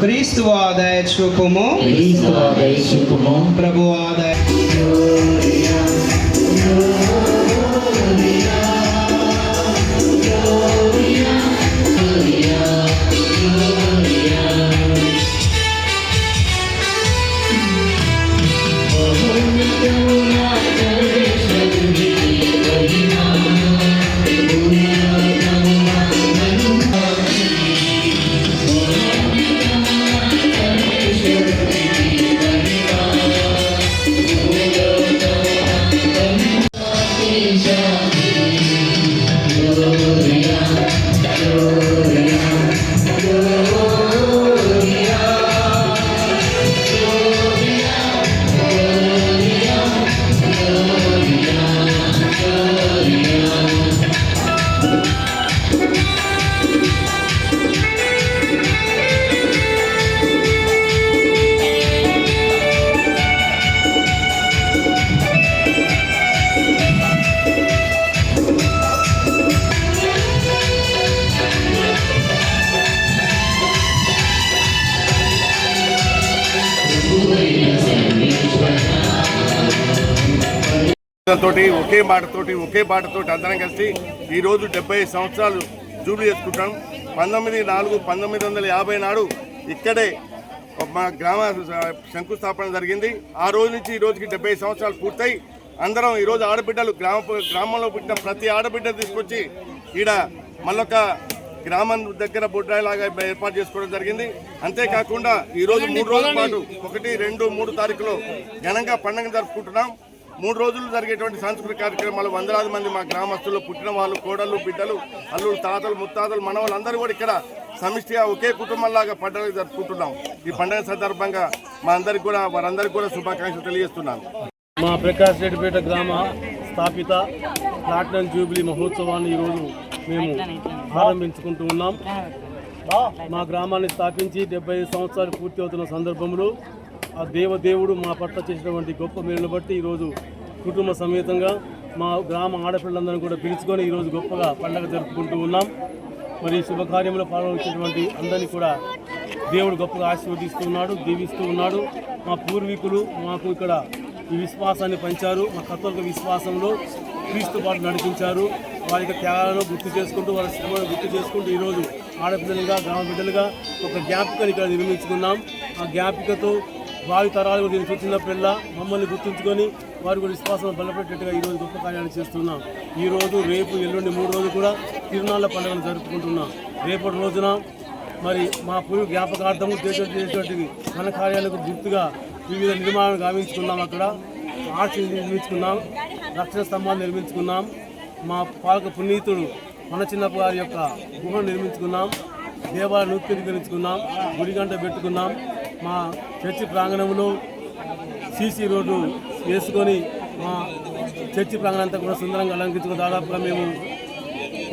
క్రీస్తు ఆదాయ చూపుము. క్రీస్తు ఆదయ చూపుము. ప్రభు ఆదాయ Amen. తోటి ఒకే మాటతోటి ఒకే బాటతోటి అందరం కలిసి ఈరోజు డెబ్బై సంవత్సరాలు జూబ్లీ చేసుకుంటాం పంతొమ్మిది నాలుగు పంతొమ్మిది వందల యాభై నాడు ఇక్కడే మా గ్రామ శంకుస్థాపన జరిగింది. ఆ రోజు నుంచి ఈ రోజుకి డెబ్బై సంవత్సరాలు పూర్తయి. అందరం ఈరోజు ఆడబిడ్డలు గ్రామ గ్రామంలో పుట్టిన ప్రతి ఆడబిడ్డ తీసుకొచ్చి ఈడ మళ్ళొక గ్రామం దగ్గర బొడ్రాయిలాగా ఏర్పాటు చేసుకోవడం జరిగింది. అంతేకాకుండా ఈ రోజు మూడు రోజుల పాటు ఒకటి రెండు మూడు తారీఖులో ఘనంగా పండుగ జరుపుకుంటున్నాం. మూడు రోజులు జరిగేటువంటి సాంస్కృతిక కార్యక్రమాలు వందలాది మంది మా గ్రామస్తులు పుట్టిన వాళ్ళు కోడళ్ళు బిడ్డలు అల్లులు తాతలు ముత్తాతలు మనవాళ్ళు అందరూ కూడా ఇక్కడ సమిష్టిగా ఒకే కుటుంబంలాగా పండుగ జరుపుకుంటున్నాం. ఈ పండుగ సందర్భంగా మా అందరికి కూడా వారందరికీ కూడా శుభాకాంక్షలు తెలియజేస్తున్నాను. మా ప్రకాష్ రెడ్డిపేట గ్రామ స్థాపిత ప్లాటినం జూబిలీ మహోత్సవాన్ని ఈరోజు మేము ప్రారంభించుకుంటూ ఉన్నాం. మా గ్రామాన్ని స్థాపించి డెబ్బై ఐదు సంవత్సరాలు పూర్తి అవుతున్న సందర్భంలో ఆ దేవదేవుడు మా పట్ల చేసినటువంటి గొప్ప మేలును బట్టి ఈరోజు కుటుంబ సమేతంగా మా గ్రామ ఆడపిల్లలందరూ కూడా పిలుచుకొని ఈరోజు గొప్పగా పండగ జరుపుకుంటూ ఉన్నాం. మరి శుభకార్యంలో పాల్గొనేటువంటి అందరినీ కూడా దేవుడు గొప్పగా ఆశీర్వదిస్తూ ఉన్నాడు దీవిస్తూ ఉన్నాడు. మా పూర్వీకులు మాకు ఇక్కడ ఈ విశ్వాసాన్ని పంచారు. మా కర్తవ్య విశ్వాసంలో క్రీస్తు పాటు నడిపించారు. వారి యొక్క త్యాగాలను గుర్తు చేసుకుంటూ వారి శ్రమను గుర్తు చేసుకుంటూ ఈరోజు ఆడపిల్లలుగా గ్రామ బిడ్డలుగా ఒక జ్ఞాపికను ఇక్కడ నిర్మించుకున్నాం. ఆ జ్ఞాపికతో భావి తరాలు దీన్ని చూసినప్పుడల్లా మమ్మల్ని గుర్తుంచుకొని వారి కూడా విశ్వాసం బలపెట్టేట్టుగా ఈరోజు గొప్ప కార్యాలు చేస్తున్నాం. ఈరోజు రేపు ఎల్లుండి మూడు రోజులు కూడా తిరునాళ్ళ పండుగను జరుపుకుంటున్నాం. రేపటి రోజున మరి మా పూర్వ జ్ఞాపకార్థము చేసేటువంటి ఘన కార్యాలకు గుర్తుగా వివిధ నిర్మాణాలు గావించుకున్నాం అక్కడ. ఆర్చి నిర్మించుకున్నాం. రక్షణ స్తంభాలు నిర్మించుకున్నాం. మా పాలక పునీతుడు మన చిన్నప్ప గారి యొక్క గుహను నిర్మించుకున్నాం. దేవాలయ నూతనీకరించుకున్నాం గుడిగంట పెట్టుకున్నాం. మా చర్చి ప్రాంగణంలో సీసీ రోడ్డు వేసుకొని మా చర్చి ప్రాంగణం అంతా కూడా సుందరంగా అలంకరించుకుని దాదాపుగా మేము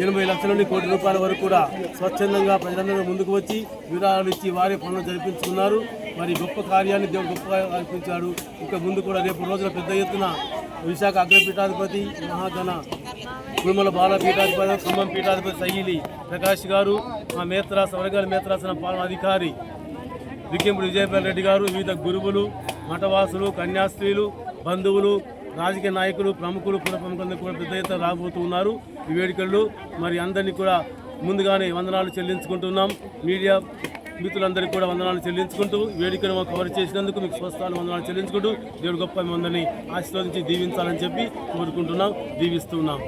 ఎనభై లక్షల నుండి కోటి రూపాయల వరకు కూడా స్వచ్ఛందంగా ప్రజలందరూ ముందుకు వచ్చి విరాళాలు ఇచ్చి వారే పనులు జరిపించుకున్నారు. మరి గొప్ప కార్యాన్ని దేవుడు గొప్పగా కల్పించాడు ఇంకా ముందు కూడా రేపు రోజున పెద్ద ఎత్తున విశాఖ అగ్రపీఠాధిపతి మహాగణ కురుమల బాలపీఠాధిపతి ఖమ్మం పీఠాధిపతి సయ్యిలి ప్రకాష్ గారు మా మేత్రాస వరగల మేత్రాసన పాలన అధికారి వికెంపుడు విజయపాల్ రెడ్డి గారు వివిధ గురువులు మఠవాసులు కన్యాస్త్రీలు బంధువులు రాజకీయ నాయకులు ప్రముఖులు కుల ప్రముఖులందరూ కూడా పెద్ద ఎత్తున రాబోతూ ఉన్నారు. ఈ వేడుకల్లో మరి అందరినీ కూడా ముందుగానే వందనాలు చెల్లించుకుంటున్నాం. మీడియా మిత్రులందరికీ కూడా వందనాలు చెల్లించుకుంటూ వేడుకను మాకు కవర్ చేసినందుకు మీకు స్వస్థాలు వందనాలు చెల్లించుకుంటూ దేవుడు గొప్ప మందని ఆశీర్వదించి దీవించాలని చెప్పి కోరుకుంటున్నాం దీవిస్తున్నాం.